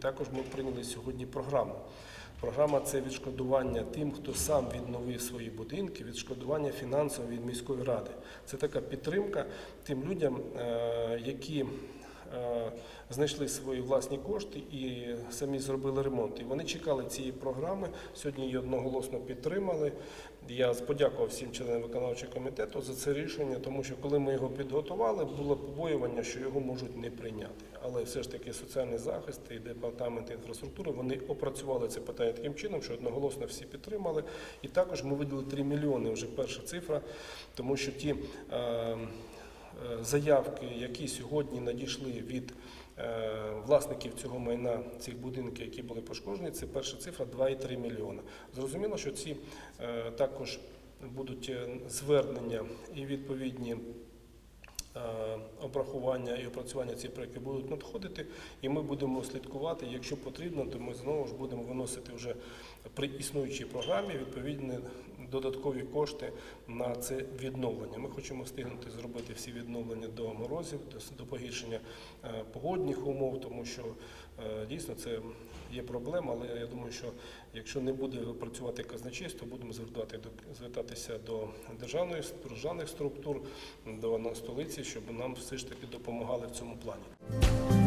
також ми прийняли сьогодні програму. Програма це відшкодування тим, хто сам відновив свої будинки, відшкодування фінансово від міської ради. Це така підтримка тим людям, е, які знайшли свої власні кошти і самі зробили ремонт. І вони чекали цієї програми. Сьогодні її одноголосно підтримали. Я подякував всім членам виконавчого комітету за це рішення, тому що коли ми його підготували, було побоювання, що його можуть не прийняти. Але все ж таки соціальний захист і департамент інфраструктури вони опрацювали це питання таким чином, що одноголосно всі підтримали. І також ми виділили 3 мільйони вже перша цифра, тому що ті. Е, Заявки, які сьогодні надійшли від е, власників цього майна, цих будинків, які були пошкоджені, це перша цифра 2,3 мільйона. Зрозуміло, що ці е, також будуть звернення і відповідні обрахування і опрацювання цих проєктів будуть надходити, і ми будемо слідкувати. Якщо потрібно, то ми знову ж будемо виносити вже при існуючій програмі відповідні додаткові кошти на це відновлення. Ми хочемо встигнути зробити всі відновлення до морозів, до- погіршення е, погодних умов, тому що е, дійсно це є проблема, але я думаю, що якщо не буде працювати казначейство, будемо звертати до звертатися до державної державних структур, до столиці, щоб нам все ж таки допомагали в цьому плані.